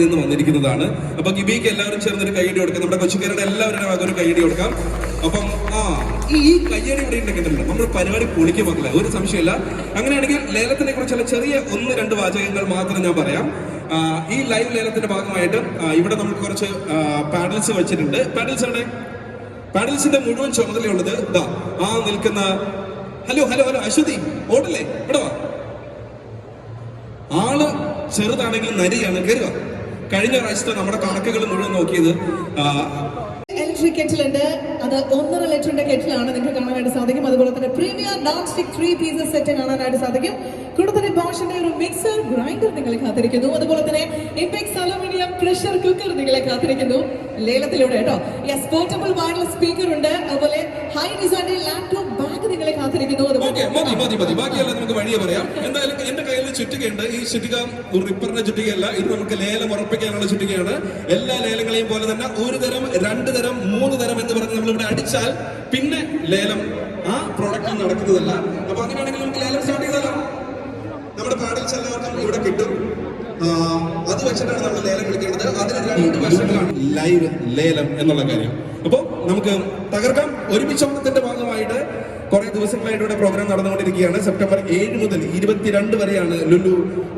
നിന്ന് വന്നിരിക്കുന്നതാണ്. അപ്പൊ ഗിബിക്ക് എല്ലാവരും ചേർന്ന് ഒരു കൈയടി കൊടുക്കാം. നമ്മുടെ കൊച്ചുകാരുടെ എല്ലാവരുടെ ഭാഗം ഒരു കൈയടി കൊടുക്കാം. അപ്പം ആ ഈ കയ്യടി ഇവിടെ ഉണ്ടെങ്കിൽ നമ്മൾ പരിപാടി പൊളിക്കും മക്കളെ. ഒരു സംശയമില്ല. അങ്ങനെയാണെങ്കിൽ ലേലത്തിനെ കുറിച്ചുള്ള ചെറിയ ഒന്ന് രണ്ട് വാചകങ്ങൾ മാത്രം ഞാൻ പറയാം. ഈ ലൈവ് ലേലത്തിന്റെ ഭാഗമായിട്ട് ഇവിടെ നമുക്ക് കുറച്ച് പാഡൽസ് വെച്ചിട്ടുണ്ട്. പാഡൽസ് ആണ് പാഡൽസിന്റെ മുഴുവൻ ചുമതലയുള്ളത് ഇതാ ആ നിൽക്കുന്ന ഹലോ ഹലോ ഹലോ അശ്വതി ഓടല്ലേ? ഇവിടെ ആൾ ചെറുതാണെങ്കിലും നരിയാണ്. കയറുക കഴിഞ്ഞ പ്രാവശ്യത്തെ നമ്മുടെ കണക്കുകൾ മുഴുവൻ നോക്കിയത് ഇലക്ട്രിക് കെറ്റിലുണ്ട് അത് ഒന്നര ലിറ്ററിന്റെ കെറ്റിലാണ് നിങ്ങൾക്ക് കാണാനായിട്ട് സാധിക്കും. അതുപോലെ തന്നെ premier non stick three pieces set കാണാനായിട്ട് സാധിക്കും. കൂടെ തന്നെ ബോഷിന്റെ ഒരു മിക്സർ ഗ്രൈൻഡർ നിങ്ങളെ കാത്തിരിക്കുന്നു. അതുപോലെ തന്നെ ഇംപെക്സ് അലുമിനിയം പ്രഷർ കുക്കർ നിങ്ങളെ കാത്തിരിക്കുന്നു. ലേലത്തിലൂടെ കേട്ടോ. യെസ് പോർട്ടബിൾ വയർലെസ് സ്പീക്കർ ഉണ്ട്. അതുപോലെ ഹൈ ഡിസൈന്റെ ലാപ്ടോപ്പ് ബാഗ് നിങ്ങളെ കാത്തിരിക്കുന്നു. അതുപോലെ മതി മതി മതി. ബാക്കിയെല്ലാം നമുക്ക് വഴിയെ പറയാം. എന്തായാലും ചുറ്റികയുണ്ട്. ഈ ചുറ്റിക റിപ്പറിന്റെ ചുറ്റികയല്ല ഇത് നമുക്ക് ലേലം ഉറപ്പിക്കാനുള്ള ചുറ്റികയാണ്. എല്ലാ ലേലങ്ങളെയും പോലെ തന്നെ ഒരു തരം രണ്ട് തരം മൂന്ന് തരം എന്ന് പറഞ്ഞ് നമ്മൾ ഇവിടെ അടിച്ചാൽ പിന്നെ ലേലം ആ പ്രോഡക്റ്റ് നടക്കുന്നതല്ല. അപ്പൊ അങ്ങനെയാണെങ്കിൽ നമുക്ക് ലേലം സ്റ്റാർട്ട് ചെയ്താലോ നമ്മുടെ പാഡൽസ് എല്ലാവർക്കും ഇവിടെ കിട്ടും ആ, അത് വെച്ചിട്ടാണ് നമ്മൾ ലേലം വിളിക്കേണ്ടത് അതിന് രണ്ട് വശങ്ങളാണ്. ലൈവ് ലേലം എന്നുള്ള കാര്യം. അപ്പോ നമുക്ക് തകർക്കാം. ഒരുമിച്ച് ഓണത്തിന്റെ ഭാഗമായിട്ട് കുറെ ദിവസങ്ങളായിട്ട് ഇവിടെ പ്രോഗ്രാം നടന്നുകൊണ്ടിരിക്കുകയാണ്. സെപ്റ്റംബർ ഏഴ് മുതൽ ഇരുപത്തിരണ്ട് വരെയാണ് ലുലു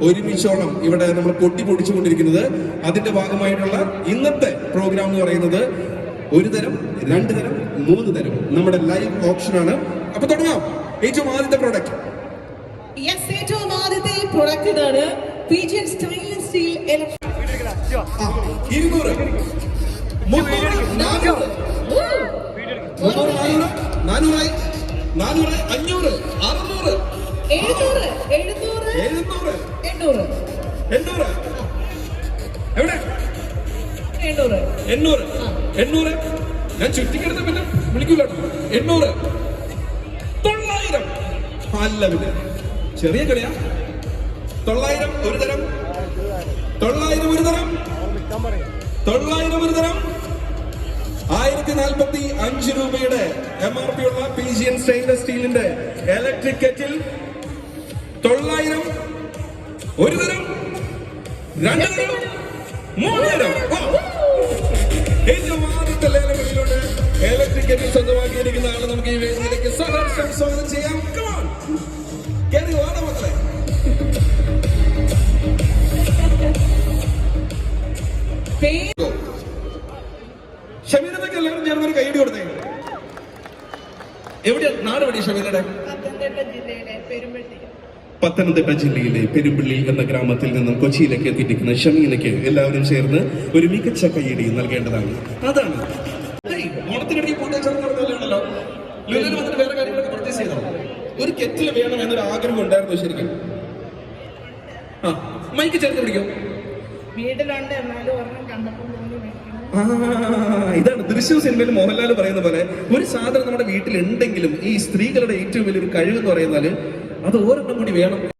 ഒരുമിച്ചോണം ഇവിടെ നമ്മൾ പൊട്ടി പൊടിച്ചുകൊണ്ടിരിക്കുന്നത്. അതിന്റെ ഭാഗമായിട്ടുള്ള ഇന്നത്തെ പ്രോഗ്രാം എന്ന് പറയുന്നത് ഒരു തരം രണ്ട് തരം മൂന്ന് തരം നമ്മുടെ ലൈവ് ഓപ്ഷനാണ് അപ്പൊ തുടങ്ങാം. ഏറ്റവും ആദ്യത്തെ പ്രോഡക്റ്റ് യെസ് ഏറ്റവും ആദ്യത്തെ പ്രൊഡക്റ്റ് ഇതാണ് പീജിയൻ സ്റ്റൈൻലെസ് സ്റ്റീൽ ഇരുന്നൂറ് നാനൂറായി നാനൂറ് അഞ്ഞൂറ് അറുന്നൂറ് എഴുന്നൂറ് എഴുന്നൂറ് എഴുന്നൂറ് എണ്ണൂറ് എണ്ണൂറ് എവിടെ എണ്ണൂറ് എണ്ണൂറ് എണ്ണൂറ് ഞാൻ ചുറ്റിക്കെടുത്ത പിന്നെ വിളിക്കൂല എണ്ണൂറ് തൊള്ളായിരം അല്ല പിന്നെ ചെറിയ കളിയാ തൊള്ളായിരം ഒരു തരം. തൊള്ളായിരം ഒരു തരം. തൊള്ളായിരം ഒരു തരം. ആയിരത്തി നാൽപ്പത്തി അഞ്ച് രൂപയുടെ എം ആർ പി ഉള്ള പി ജി എൻ സ്റ്റെയിൻലെസ് സ്റ്റീലിന്റെ ഇലക്ട്രിക് കെറ്റിൽ തൊള്ളായിരം ഒരു തരം. രണ്ട് തരം. ഏറ്റവും ആദ്യത്തെ ഇലക്ട്രിക് കെറ്റിൽ സ്വന്തമാക്കിയിരിക്കുന്ന ആളെ നമുക്ക് ഈ വേദിയിലേക്ക് സ്വാഗതം ചെയ്യാം. ഷമീനത്തൊക്കെ എല്ലാവരും ചേർന്ന് ഒരു കൈയടി കൊടുത്തേ. എവിടെ നാട് എവിടെയാ ഷമീനയുടെ പത്തനംതിട്ട ജില്ലയിലെ പെരുമ്പള്ളി എന്ന ഗ്രാമത്തിൽ നിന്നും കൊച്ചിയിലേക്ക് എത്തിയിരിക്കുന്ന ഷമീനയ്ക്ക് എല്ലാവരും ചേർന്ന് ഒരു മികച്ച കൈയടി നൽകേണ്ടതാണ്. അതാണ്. ഓണത്തിനിടയ്ക്ക് വന്നിട്ട് വേറെ കാര്യങ്ങളൊക്കെ പർച്ചേസ് ചെയ്തോ? ഒരു കെറ്റിൽ വേണം എന്നൊരു ആഗ്രഹം ഉണ്ടായിരുന്നു ശരിക്കും. ആ മൈക്ക് ചേർത്ത് പിടിക്കും. വീട്ടിലുണ്ട് എന്നാലും ഒരെണ്ണം കണ്ടപ്പോൾ ഇതാണ് ദൃശ്യം സിനിമയിൽ മോഹൻലാൽ പറയുന്ന പോലെ ഒരു സാധനം നമ്മുടെ വീട്ടിൽ ഉണ്ടെങ്കിലും ഈ സ്ത്രീകളുടെ ഏറ്റവും വലിയൊരു കഴിവ് എന്ന് പറയുന്നത് അത് ഓരോ കൂടി വേണം.